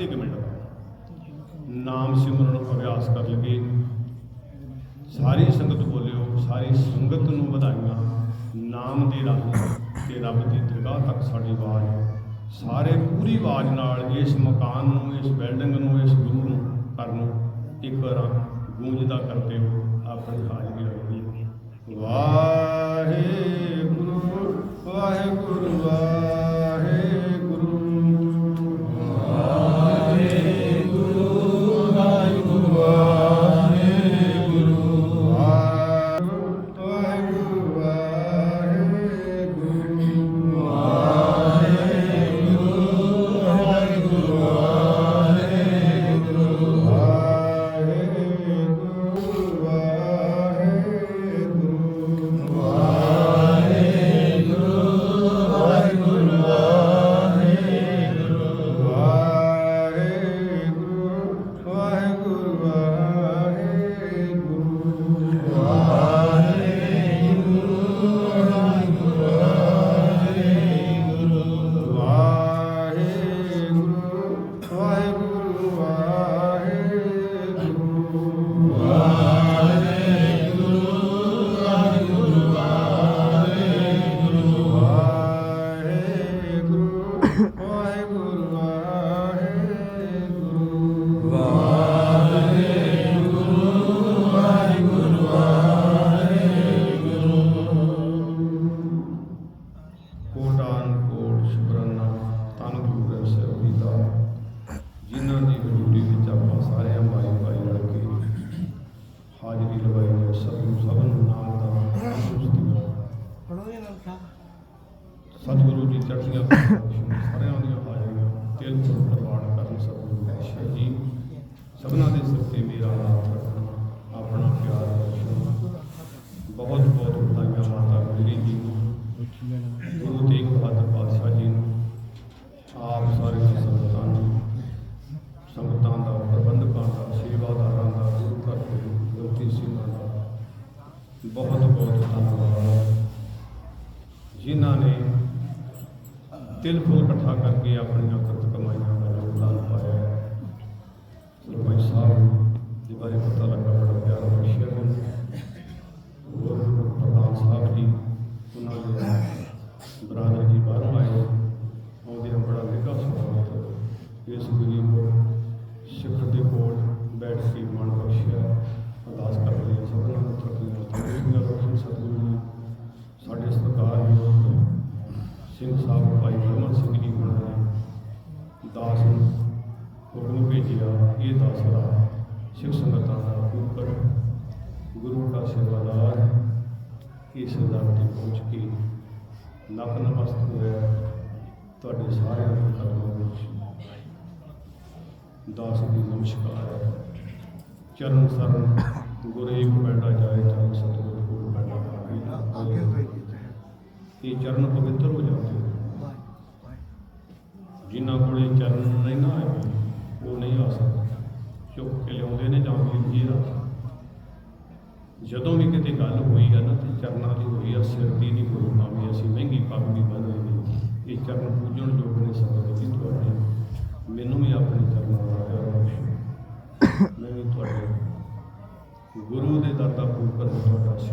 ਅੱਧੇ ਕੁ ਮਿੰਟ। ਨਾਮ ਸਿਮਰਨ ਅਭਿਆਸ ਕਰ ਲਈਏ ਸਾਰੀ ਸੰਗਤ ਬੋਲਿਓ, ਸਾਰੀ ਸੰਗਤ ਨੂੰ ਵਧਾਈਆਂ। ਨਾਮ ਦੇ ਰਾਹੀਂ ਤੇ ਰੱਬ ਦੀ ਦਰਗਾਹ ਤੱਕ ਸਾਡੀ ਆਵਾਜ਼। ਸਾਰੇ ਪੂਰੀ ਆਵਾਜ਼ ਨਾਲ ਇਸ ਮਕਾਨ ਨੂੰ, ਇਸ ਬਿਲਡਿੰਗ ਨੂੰ, ਇਸ ਗੁਰੂ ਨੂੰ ਕਰਨ ਇੱਕ ਵਾਰ ਗੂੰਜਦਾ ਕਰਦੇ ਹੋ ਆਪਣੀ ਹਾਜ਼ਰੀ Hallelujah. ਸ਼ੁਕਰਾਨਾ। ਤਨ ਗੁਰੂ ਗ੍ਰੰਥ ਸਾਹਿਬ ਜੀ ਦਾ, ਜਿਨ੍ਹਾਂ ਦੀ ਹਜ਼ੂਰੀ ਵਿੱਚ ਆਪਾਂ ਸਾਰੇ ਭਾਈ ਭਾਈ ਰਲ ਕੇ ਹਾਜ਼ਰੀ ਲਗਾਈ ਹੈ, ਸਭ ਨੂੰ ਸਭ ਨੂੰ ਨਾਮ ਦਾ ਸੁਸਤੀ ਸਤਿਗੁਰੂ ਜੀ ਚੜ੍ਹਦੀਆਂ ਸਾਰਿਆਂ ਦੀਆਂ ਹਾਜ਼ਰੀਆਂ ਤਿਲ ਫੁੱਲ ਪ੍ਰਵਾਨ ਕਰਨ ਸਤਿਗੁਰੂ ਪਾਤਸ਼ਾਹ ਜੀ। ਸਭਨਾਂ ਦੇ ਸਿਰ ਤੇ ਮੇਰਾ ਨਾਮ ਰੱਖਣਾ, ਆਪਣਾ ਪਿਆਰ ਬਖਸ਼ਣਾ ਬਹੁਤ ਬਹੁਤ ਵਧਾਈਆਂ ਮਾਤਾ ਗੁਜਰੀ ਜੀ ਨੂੰ। ਜਿਨ੍ਹਾਂ ਨੇ ਤਿਲ ਫੁੱਲ ਇਕੱਠਾ ਕਰਕੇ ਆਪਣੀਆਂ ਕਰਤ ਕਮਾਈਆਂ ਦਾ ਯੋਗਦਾਨ ਪਾਇਆ ਹੈ। ਸਰਪੰਚ ਸਾਹਿਬ ਦੇ ਬਾਰੇ ਪਤਾ ਲੱਗਾ ਬੜਾ ਪਿਆਰਾ ਬਖਸ਼ਿਆ ਮੈਨੂੰ ਹੋਰ ਪ੍ਰਧਾਨ ਸਾਹਿਬ ਜੀ ਉਹਨਾਂ ਦੇ ਬਰਾਦਰ ਜੀ ਬਾਹਰੋਂ ਆਏ ਆਉਂਦੇ ਬੜਾ ਨਿੱਘਾ ਸਵਾਗਤ ਇਸ ਗਰੀਬ ਸਿਖਰ ਦੇ ਕੋਲ ਬੈਠ ਕੇ ਮਨ ਬਖਸ਼ਿਆ ਅਰਦਾਸ ਕਰ ਰਹੇ ਹਾਂ ਸਭਨਾਂ ਨੂੰ ਤਰੱਕੀਆਂ ਤੰਦਰੁਸਤੀਆਂ ਬਖਸ਼ਣ ਸਤਿਗੁਰੂ ਜੀ ਸਾਡੇ ਸਰਕਾਰ ਸਿੰਘ ਸਾਹਿਬ ਭਾਈ ਬ੍ਰਹਮਣ ਸਿੰਘ ਜੀ ਹੋਣਾ ਨੇ ਦਾਸ ਨੂੰ ਹੁਕਮ ਭੇਜਿਆ, ਇਹ ਦਾਸਰਾ ਸਿੱਖ ਸੰਗਤਾਂ ਦਾ ਉਪਰ ਗੁਰੂ ਦਾ ਸੇਵਾਦਾਰ ਇਸ ਦਰ ਤੇ ਪਹੁੰਚ ਕੇ ਨਕ ਨਮਸਤ ਹੋਇਆ, ਤੁਹਾਡੇ ਸਾਰਿਆਂ ਦੇ ਕਦਮਾਂ ਵਿੱਚ। ਦਾਸ ਦੀ ਨਮਸਕਾਰ ਹੈ। ਚਰਨ ਸਰਨ ਗੁਰੇ ਪੈਂਡਾ ਜਾਏ ਚਰਨ ਸਤਿਗੁਰ ਕੋਲ ਪੈਂਡਾ ਆਗੇ ਇਹ ਚਰਨ ਪਵਿੱਤਰ ਹੋ ਜਾਂਦੇ ਨੇ। ਜਿਨ੍ਹਾਂ ਕੋਲੇ ਚਰਨ ਨਹੀਂ ਨਾ ਆਏ, ਉਹ ਨਹੀਂ ਆ ਸਕਦੇ। ਚੁੱਕ ਕੇ ਲਿਆਉਂਦੇ ਨੇ ਜਾਂ ਵੀ ਜੀ ਦਾ ਜਦੋਂ ਵੀ ਕਿਤੇ ਗੱਲ ਹੋਈ ਆ ਨਾ, ਤੇ ਚਰਨਾਂ ਦੀ ਹੋਈ ਆ, ਸਿਰ ਦੀ ਨਹੀਂ ਕੋਈ ਭਾਵੇਂ ਅਸੀਂ ਮਹਿੰਗੀ ਪੱਗ ਵੀ ਬੰਨ੍ਹ ਲਈ ਇਹ ਚਰਨ ਪੂਜਣ ਯੋਗ ਨੇ ਸੰਗਤ ਜੀ ਤੁਹਾਡੇ। ਮੈਨੂੰ ਵੀ ਆਪਣੇ ਚਰਨਾਂ ਦਾ ਪਿਆਰ ਮੈਂ ਵੀ ਤੁਹਾਡੇ ਗੁਰੂ ਦੇ ਦਰ ਦਾ ਪੂਜਨ ਤੁਹਾਡਾ